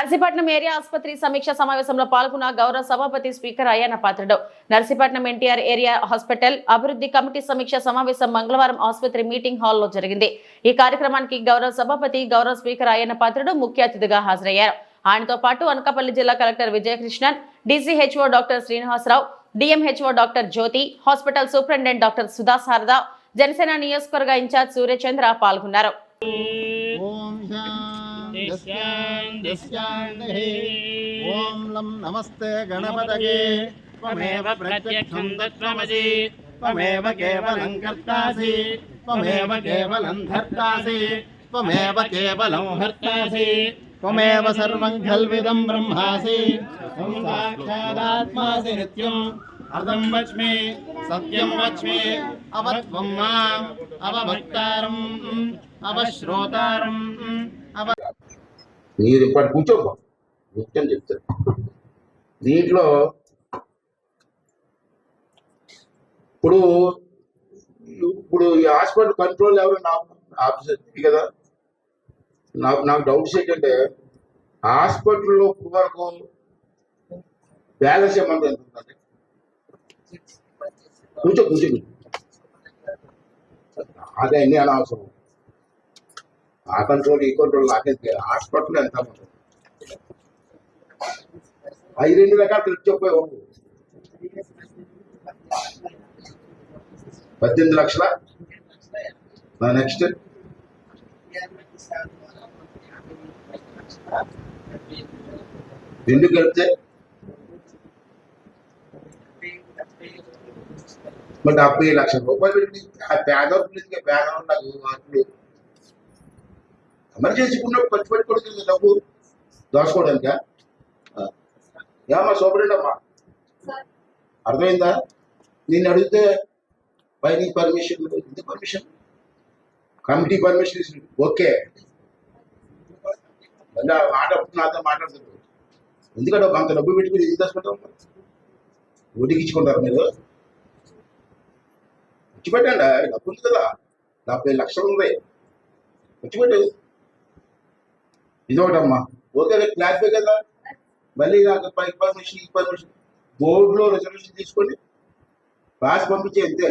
Narsipatnam area ఆసుపత్రి సమీక్ష సమావేశంలో పాల్గొన్న గౌరవ సభాపతి speaker Ayyanna Patrudu. Narsipatnam NTR area hospital అభివృద్ధి కమిటీ సమీక్ష సమావేశం మంగళవారం ఆసుపత్రి మీటింగ్ హాల్లో జరిగింది. ఈ కార్యక్రమానికి గౌరవ సభాపతి గౌరవ స్పీకర్ అయ్యన్న పాత్రుడు ముఖ్య అతిథిగా హాజరయ్యారు. ఆయనతో పాటు అనకాపల్లి జిల్లా collector Vijayakrishnan DCHO doctor Srinivasarao DMHO doctor Jyothi hospital superintendent doctor Sudha Sharada Janasena నియోజకవర్గ ఇన్ఛార్జ్ సూర్యచంద్ర పాల్గొన్నారు. दिश्यान् लं नमस्ते गणपतये। त्वमेव प्रत्यक्षं दत्त्वमसि। त्वमेव केवलं कर्तासि। त्वमेव केवलं धर्तासि। त्वमेव केवलं हर्तासि। त्वमेव सर्वं खल्विदं ब्रह्मासि। त्वं साक्षादात्मासि नित्यम्। अर्धं वच्मि सत्यं वच्मि अवत्वं माम् अवभक्तारम् अवश्रोतारम् अव మీరు ఇప్పుడు కూర్చోపో కూర్చొని చెప్తారు. దీంట్లో ఇప్పుడు ఇప్పుడు ఈ హాస్పిటల్ కంట్రోల్ ఎవరు నాకు ఆఫీసర్ కదా. నాకు నాకు డౌట్స్ ఏంటంటే హాస్పిటల్లో ఇప్పుడు వరకు బ్యాలెన్స్ అమౌంట్ ఎంత ఉందండి కూర్చో కూర్చో అదే అన్ని అనవసరం. ఆ కంట్రోల్ ఈ కంట్రోల్ నాకైతే హాస్పిటల్ ఎంత ఉంటుంది అవి రెండు రకాలు తెలిసి చెప్పావు పద్దెనిమిది లక్షల? నెక్స్ట్ రెండు కలిపితే మరి డెబ్బై లక్షల రూపాయలు పెట్టి ఆ పేదవాళ్ళు పేదవాళ్ళు నాకు అప్పుడు ఎమర్జెన్సీ ఉన్నప్పుడు ఖర్చు పెట్టుకోవడానికి డబ్బు? దోచుకోవడానికా. ఏమమ్మా సూపరింటమ్మా? అర్థమైందా? నిన్ను అడిగితే పైన పర్మిషన్ ఎందుకు పర్మిషన్? కమిటీ పర్మిషన్ ఇస్తుంది. ఓకే. మళ్ళీ మాట నాతో మాట్లాడుతుంది ఎందుకంటే అంత డబ్బు పెట్టుకుని తెచ్చుకుంటాం ఓటికి ఇచ్చుకుంటారు మీరు. వచ్చి పెట్టండి డబ్బు ఉంది కదా. డెబ్బై లక్షలు ఉంది. వచ్చి పెట్టు ఇదొకటమ్మా. ఓకే క్లారిఫై కదా? మళ్ళీ నాకు పై పర్మిషన్ ఈ పర్మిషన్ బోర్డులో రిజర్వేషన్ తీసుకోండి. క్లాస్ పంపించే అంతే.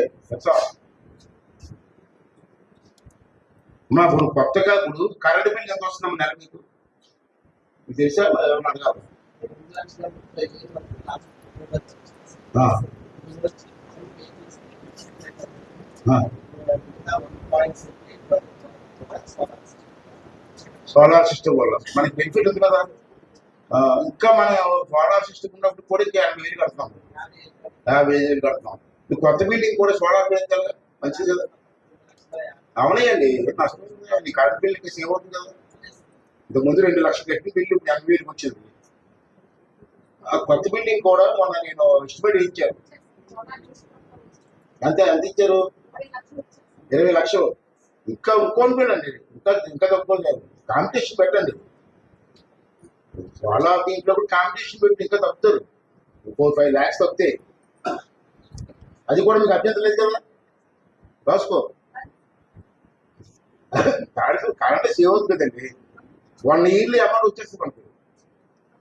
మా ఇప్పుడు కొత్తగా ఇప్పుడు కరెంట్ బిల్ ఎంత వస్తున్నాం నెల మీకు మీకు తెలుసా? అడగాలి? పాయింట్స్ సోలార్ సిస్టమ్ వల్ల. మనకి బెనిఫిట్ ఉంది కదా. ఇంకా మన సోలార్ సిస్టమ్ ఉన్నప్పుడు కూడా ఇంకా యాభై వేలు కడతాం. యాభై వేలు కడతాం. ఇప్పుడు కొత్త బిల్డింగ్ కూడా సోలార్ పెంచాలి మంచిది కదా. అవునాయండి నష్టం ఉంది కరెంట్ ఇంకా సేవ్ అవుతుంది కదా. ఇంతకుముందు రెండు లక్షలు కట్టి బిల్లు యాభై వేలకు వచ్చింది. ఆ కొత్త బిల్డింగ్ కూడా మొన్న నేను ఎస్టిమేట్ ఇచ్చాను. అంతే ఎంత ఇచ్చారు? ఇరవై లక్షలు. ఇంకా ఇంకొనిపోయాడండి ఇంకా ఇంకా తక్కువ లేదు కాంపిటీషన్ పెట్టండి. చాలా దీంట్లో కూడా కాంపిటీషన్ పెట్టి ఇంకా తప్పుతారు. ఫోర్ ఫైవ్ ల్యాక్స్ తప్పితే. అది కూడా మీకు అభ్యంతరం లేదు కదా? రాసుకో. కరెంట్ కరెంట్ సేవ్ అవుతుంది కదండి వన్ ఇయర్లీ అమౌంట్ వచ్చేస్తుంది మనకి.